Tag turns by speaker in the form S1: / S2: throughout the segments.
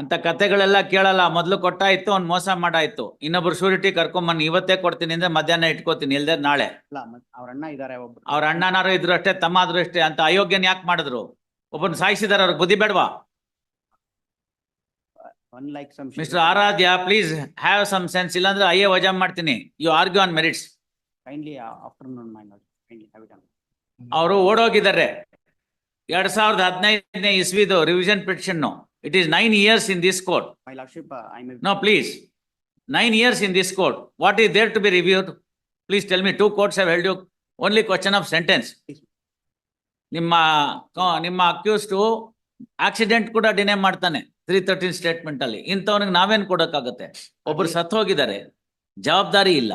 S1: ಅಂತ ಕತೆಗಳೆಲ್ಲ ಕೇಳಲ್ಲ. ಮೊದ್ಲು ಕೊಟ್ಟಾಯ್ತು ಅವ್ನ್ ಮೋಸ ಮಾಡಾಯ್ತು. ಇನ್ನೊಬ್ರು ಶೂರಿಟಿ ಕರ್ಕೊಂಬನ್ನಿ ಇವತ್ತೇ ಕೊಡ್ತೀನಿ ಅಂದ್ರೆ ಮಧ್ಯಾಹ್ನ ಇಟ್ಕೋತೀನಿ ಇಲ್ದೇ ನಾಳೆ.
S2: ಅವ್ರ ಅಣ್ಣ ಇದಾರೆ ಒಬ್ರು.
S1: ಅವ್ರ ಅಣ್ಣನಾರು ಇದ್ರು ಅಷ್ಟೇ ತಮ್ಮ ಆದ್ರು ಅಷ್ಟೇ ಅಂತ ಅಯೋಗ್ಯನ್ ಯಾಕೆ ಮಾಡಿದ್ರು? ಒಬ್ಬನ್ ಸಾಯಿಸಿದಾರ ಅವ್ರಿಗೆ ಬುದ್ಧಿ ಬೇಡವಾ?
S2: One like some
S1: mister Aradhya please have some sense ಇಲ್ಲಾಂದ್ರೆ ಅಯ್ಯೇ ವಜಾ ಮಾಡ್ತೀನಿ. ಯು ಆರ್ಗ್ಯೂ ಆನ್ ಮೆರಿಟ್ಸ್ ಅವರು ಓಡೋಗಿದ್ದಾರೆ. ಎರಡ್ ಸಾವಿರದ ಹದಿನೈದನೇ ಇಸ್ವಿದು revision petition it is nine years in this court
S2: my lordship I may
S1: No, please. Nine years in this court. What is there to be reviewed? Please tell me, two courts have held you only question of sentence. ನಿಮ್ಮ ಕ- ನಿಮ್ಮ accused accident ಕೂಡ ಡಿನೇ ಮಾಡ್ತಾನೆ three thirteen statement ಅಲ್ಲಿ ಇಂಥವನಿಗೆ ನಾವೇನ್ ಕೊಡಕ್ಕಾಗತ್ತೆ ಒಬ್ರು ಸತ್ ಹೋಗಿದ್ದಾರೆ ಜವಾಬ್ದಾರಿ ಇಲ್ಲ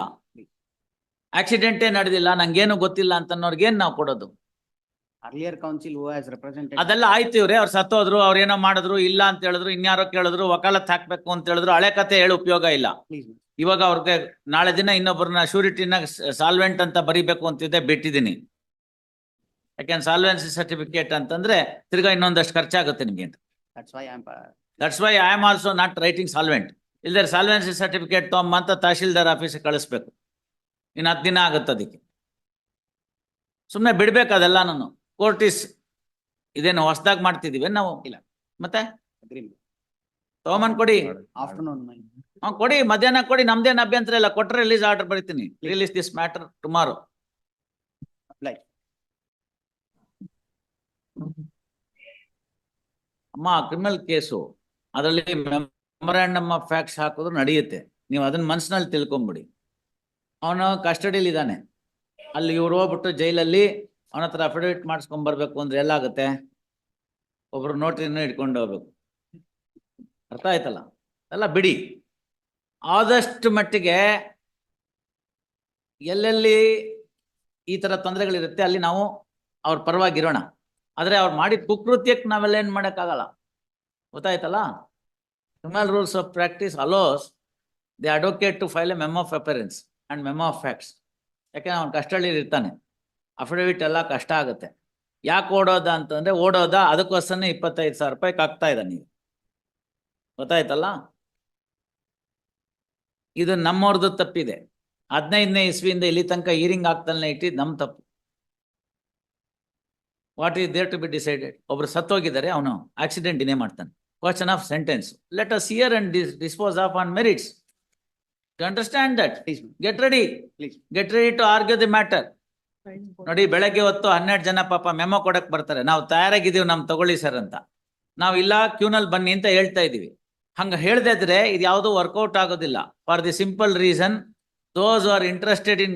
S1: ಆಕ್ಸಿಡೆಂಟೇ ನಡೆದಿಲ್ಲ ನಂಗೇನು ಗೊತ್ತಿಲ್ಲ ಅಂತನ್ನೋರ್ಗೆ ಏನ್ ನಾವು ಕೊಡೋದು
S2: earlier counsel who has represented
S1: ಅದೆಲ್ಲ ಆಯ್ತು ಇವ್ರೆ ಅವ್ರು ಸತ್ತೋದ್ರು ಅವ್ರು ಏನೋ ಮಾಡಿದ್ರು ಇಲ್ಲ ಅಂತ ಹೇಳಿದ್ರು ಇನ್ಯಾರೋ ಕೇಳಿದ್ರು ವಕಾಲತ್ ಹಾಕ್ಬೇಕು ಅಂತ ಹೇಳಿದ್ರು ಹಳೆ ಕತೆ ಹೇಳಿ ಉಪಯೋಗ ಇಲ್ಲ. ಇವಾಗ ಅವ್ರಿಗೆ ನಾಳೆ ದಿನ ಇನ್ನೊಬ್ಬರನ್ನ ಶ್ಯೂರಿಟಿನ ಸಾಲ್ವೆಂಟ್ ಅಂತ ಬರಿಬೇಕು ಅಂತಿದ್ದೆ ಬಿಟ್ಟಿದ್ದೀನಿ. ಯಾಕೆಂದ್ರೆ ಸಾಲ್ವೆನ್ಸಿ ಸರ್ಟಿಫಿಕೇಟ್ ಅಂತಂದ್ರೆ ತಿರ್ಗಾ ಇನ್ನೊಂದಷ್ಟು ಖರ್ಚಾಗುತ್ತೆ ನಿಮ್ಗೆ ಅಂತ.
S2: That's why I am
S1: that's why I am also not writing solvent ಇಲ್ದೇ ಸಾಲ್ವೆನ್ಸಿ ಸರ್ಟಿಫಿಕೇಟ್ ತಗೊಂಬ ಅಂತ ತಹಶೀಲ್ದಾರ್ ಆಫೀಸ್ ಕಳಿಸ್ಬೇಕು. ಇನ್ನು ಹತ್ತು ದಿನ ಆಗುತ್ತೆ ಅದಕ್ಕೆ. ಸುಮ್ಮನೆ ಬಿಡ್ಬೇಕು ಅದೆಲ್ಲ ನಾನು ಕೋರ್ಟ್ ಇಸ್ ಇದೇನು ಹೊಸದಾಗಿ ಮಾಡ್ತಿದೀವಿ ನಾವು?
S2: ಇಲ್ಲ.
S1: ಮತ್ತೆ? ತಗೊಂಬಂದ್ ಕೊಡಿ.
S2: ಆಫ್ಟರ್ನೂನ್
S1: ಹಾ ಕೊಡಿ ಮಧ್ಯಾಹ್ನ ಕೊಡಿ ನಮ್ದೇನ್ ಅಭ್ಯಂತರ ಇಲ್ಲ. ಕೊಟ್ರೆ ರಿಲೀಸ್ ಆರ್ಡರ್ ಬರೀತೀನಿ. ರಿಲೀಸ್ ದಿಸ್ ಮ್ಯಾಟರ್ ಟುಮಾರೋ ಅಮ್ಮ ಕ್ರಿಮಿನಲ್ ಕೇಸು ಅದರಲ್ಲಿ ಮೆಮೊರಾಂಡಮ್ ಆಫ್ ಫ್ಯಾಕ್ಟ್ಸ್ ಹಾಕಿದ್ರು ನಡೆಯುತ್ತೆ. ನೀವು ಅದನ್ನ ಮನ್ಸಿನಲ್ಲಿ ತಿಳ್ಕೊಂಬಿಡಿ. ಅವನು ಕಸ್ಟಡಿಲಿ ಇದ್ದಾನೆ. ಅಲ್ಲಿ ಇವ್ರು ಹೋಗ್ಬಿಟ್ಟು ಜೈಲಲ್ಲಿ ಅವನ ಹತ್ರ ಅಫಿಡವಿಟ್ ಮಾಡಿಸ್ಕೊಂಡ್ ಬರ್ಬೇಕು ಅಂದ್ರೆ ಎಲ್ಲಾಗುತ್ತೆ? ಒಬ್ರು ನೋಟ್ರಿನ ಇಟ್ಕೊಂಡು ಹೋಗ್ಬೇಕು. ಅರ್ಥ ಆಯ್ತಲ್ಲ? ಎಲ್ಲ ಬಿಡಿ. ಆದಷ್ಟು ಮಟ್ಟಿಗೆ ಎಲ್ಲೆಲ್ಲಿ ಈ ತರ ತೊಂದರೆಗಳಿರುತ್ತೆ ಅಲ್ಲಿ ನಾವು ಅವ್ರ ಪರವಾಗಿರೋಣ. ಆದರೆ ಅವ್ರು ಮಾಡಿದ ಕುಕೃತ್ಯಕ್ಕೆ ನಾವೆಲ್ಲ ಏನು ಮಾಡೋಕ್ಕಾಗಲ್ಲ. ಗೊತ್ತಾಯ್ತಲ್ಲ? Criminal rules of practice allows the advocate to file a mem of appearance and mem of facts ಯಾಕೆಂದ್ರೆ ಅವ್ನು ಕಸ್ಟಡಿ ಇರ್ತಾನೆ. ಅಫಿಡವಿಟ್ ಎಲ್ಲ ಕಷ್ಟ ಆಗುತ್ತೆ. ಯಾಕೆ ಓಡೋದ ಅಂತಂದ್ರೆ ಓಡೋದ ಅದಕ್ಕೋಸ್ಕರನೇ ಇಪ್ಪತ್ತೈದು ಸಾವಿರ ರೂಪಾಯಿ ಕಾಕ್ತಾ ಇದ್ದ ನೀವು ಗೊತ್ತಾಯ್ತಲ್ಲ? ಇದು ನಮ್ಮವ್ರದ್ದು ತಪ್ಪಿದೆ. ಹದಿನೈದನೇ ಇಸ್ವಿಯಿಂದ ಇಲ್ಲಿ ತನಕ ಹೀರಿಂಗ್ ಆಗ್ತಾನೆ ಇಟ್ಟಿದ್ದು ನಮ್ಮ ತಪ್ಪು. What is there to be decided ಒಬ್ರು ಸತ್ತೋಗಿದ್ದಾರೆ ಅವನು ಆಕ್ಸಿಡೆಂಟ್ ಇನ್ನೇ ಮಾಡ್ತಾನೆ. Question of sentence let us hear and dispose of on merits to understand that get ready get ready to argue the matter ನೋಡಿ, ಬೆಳಗ್ಗೆ ಹೊತ್ತು ಹನ್ನೆರಡು ಜನ ಪಾಪ ಮೆಮೊ ಕೊಡಕ್ ಬರ್ತಾರೆ. ನಾವು ತಯಾರಾಗಿದ್ದೀವಿ, ನಮ್ ತಗೊಳ್ಳಿ ಸರ್ ಅಂತ. ನಾವು ಇಲ್ಲ ಕ್ಯೂನಲ್ಲಿ ಬನ್ನಿ ಅಂತ ಹೇಳ್ತಾ ಇದೀವಿ ಹಂಗ ಹೇಳ್ದೆ ಇದ್ರೆ ಇದು ಯಾವುದು ವರ್ಕೌಟ್ ಆಗೋದಿಲ್ಲ. For the simple reason those are interested in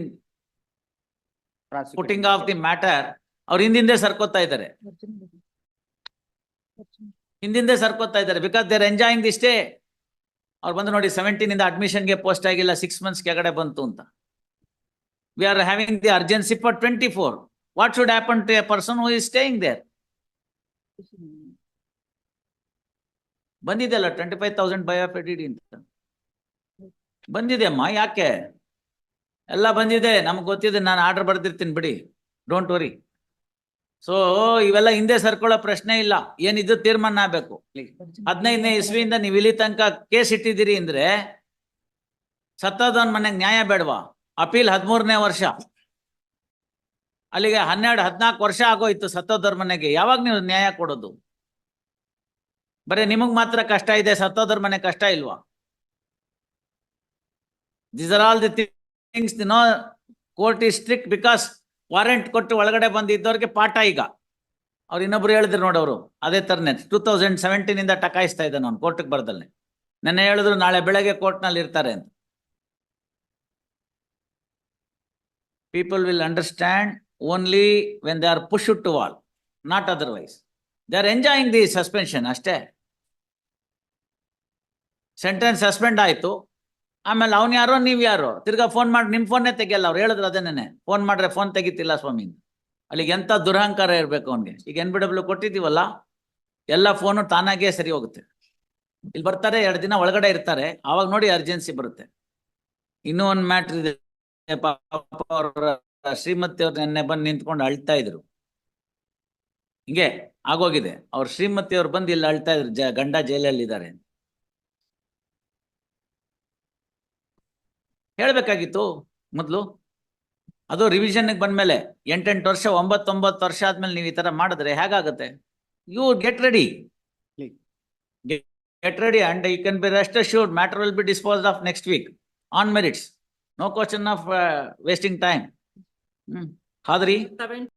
S1: putting off the matter ಅವ್ರು ಹಿಂದಿಂದೆ ಸರ್ಕೋತಾ ಇದ್ದಾರೆ. ಹಿಂದಿಂದೆ ಸರ್ಕೋತಾ ಇದ್ದಾರೆ. Because there enjoying the stay ಅವ್ರು ಬಂದು ನೋಡಿ ಸೆವೆಂಟೀನ್ ಇಂದ ಅಡ್ಮಿಷನ್ಗೆ ಪೋಸ್ಟ್ ಆಗಿಲ್ಲ ಸಿಕ್ಸ್ ಮಂತ್ಸ್ ಕೆಳಗಡೆ ಬಂತು ಅಂತ. We are having the urgency for twenty four what should to a person person is staying there? There ಬಂದಿದೆ ಅಲ್ಲ twenty five thousand by of A D D ಅಂತ. ಬಂದಿದೆ ಅಮ್ಮ ಯಾಕೆ? ಎಲ್ಲ ಬಂದಿದೆ, ನಮ್ಗೆ ಗೊತ್ತಿದೆ, ನಾನು ಆರ್ಡರ್ ಬರ್ದಿರ್ತೀನಿ ಬಿಡಿ. ಡೋಂಟ್ ವರಿ ಸೊ ಇವೆಲ್ಲ ಹಿಂದೆ ಸರ್ಕೊಳ್ಳೋ ಪ್ರಶ್ನೆ ಇಲ್ಲ. ಏನಿದ್ದು ತೀರ್ಮಾನ ಆಗ್ಬೇಕು? ಹದಿನೈದನೇ ಇಸ್ವಿಯಿಂದ ನೀವು ಇಲ್ಲಿ ತನಕ ಕೇಸ್ ಇಟ್ಟಿದ್ದೀರಿ ಅಂದ್ರೆ ಸತ್ತದವನ್ ಮನೆಗೆ ನ್ಯಾಯ ಬೇಡವಾ? ಅಪೀಲ್ ಹದಿಮೂರನೇ ವರ್ಷ. ಅಲ್ಲಿಗೆ ಹನ್ನೆರಡು, ಹದಿನಾಲ್ಕು ವರ್ಷ ಆಗೋಯ್ತು ಸತ್ತೋದವ್ರ ಮನೆಗೆ ಯಾವಾಗ ನೀವು ನ್ಯಾಯ ಕೊಡೋದು? ಬರೀ ನಿಮಗ್ ಮಾತ್ರ ಕಷ್ಟ ಇದೆ ಸತ್ತೋದವ್ರ ಮನೆ ಕಷ್ಟ ಇಲ್ವಾ? This are all the things the no court is strict because warrant ಕೊಟ್ಟು ಒಳಗಡೆ ಬಂದಿದ್ದವ್ರಿಗೆ ಪಾಠ ಈಗ. ಅವ್ರು ಇನ್ನೊಬ್ರು ಹೇಳಿದ್ರು ನೋಡೋರು ಅದೇ ತರನೇ ಟೂ ತೌಸಂಡ್ ಸೆವೆಂಟೀನ್ ಇಂದ ಟಕಾಯಿಸ್ತಾ ಇದ್ದಾನೆ ಅವ್ನು ಕೋರ್ಟ್ಗೆ ಬರದಲ್ಲೇ ನೆನ್ನೆ ಹೇಳಿದ್ರು ನಾಳೆ ಬೆಳಗ್ಗೆ ಕೋರ್ಟ್ನಲ್ಲಿ ಇರ್ತಾರೆ ಅಂತ. People will understand only when they are pushed to wall, not otherwise They are enjoying the suspension ಅಷ್ಟೇ. ಸೆಂಟೆನ್ಸ್ ಸಸ್ಪೆಂಡ್ ಆಯ್ತು. ಆಮೇಲೆ ಅವ್ನು ಯಾರೋ ನೀವ್ ಯಾರೋ? ತಿರ್ಗಾ ಫೋನ್ ಮಾಡಿ ನಿಮ್ ಫೋನ್ನೇ ತೆಗಿಯಲ್ಲ ಅವ್ರು ಹೇಳಿದ್ರು ಅದೇನೇನೆ ಫೋನ್ ಮಾಡ್ರೆ ಫೋನ್ ತೆಗಿತಿಲ್ಲ ಸ್ವಾಮಿ. ಅಲ್ಲಿಗೆ ಎಂತ ದುರಹಂಕಾರ ಇರ್ಬೇಕು ಅವ್ನಿಗೆ? ಈಗ ಎನ್ ಬಿ ಡಬ್ಲ್ಯೂ ಕೊಟ್ಟಿದ್ದೀವಲ್ಲ ಎಲ್ಲ ಫೋನು ತಾನಾಗೇ ಸರಿ ಹೋಗುತ್ತೆ. ಇಲ್ಲಿ ಬರ್ತಾರೆ ಎರಡು ದಿನ ಒಳಗಡೆ ಇರ್ತಾರೆ. ಆವಾಗ ನೋಡಿ ಅರ್ಜೆನ್ಸಿ ಬರುತ್ತೆ. ಇನ್ನೂ ಒಂದ್ ಮ್ಯಾಟ್ರ್ ಇದೆ. ಪಾಪ ಅವ್ರ ಶ್ರೀಮತಿ ಅವ್ರ ನೆನ್ನೆ ಬಂದು ನಿಂತ್ಕೊಂಡು ಅಳ್ತಾ ಇದ್ರು. ಹಿಂಗೆ ಆಗೋಗಿದೆ. ಅವ್ರ ಶ್ರೀಮತಿ ಅವ್ರು ಬಂದು ಇಲ್ಲಿ ಅಳ್ತಾ ಇದ್ರು ಜ ಗಂಡ ಜೈಲಲ್ಲಿ ಇದ್ದಾರೆ ಹೇಳ್ಬೇಕಾಗಿತ್ತು ಮೊದಲು? ಅದು ರಿವಿಷನ್ಗೆ ಬಂದ್ಮೇಲೆ ಎಂಟೆಂಟು ವರ್ಷ ಒಂಬತ್ತೊಂಬತ್ತು ವರ್ಷ ಆದ್ಮೇಲೆ ನೀವು ಈ ತರ ಮಾಡಿದ್ರೆ ಹೇಗಾಗುತ್ತೆ? You get ready get ready and you can be rest assured matter will be dispose of next week on merits No question of uh, wasting time. Hmm.
S3: Hadri?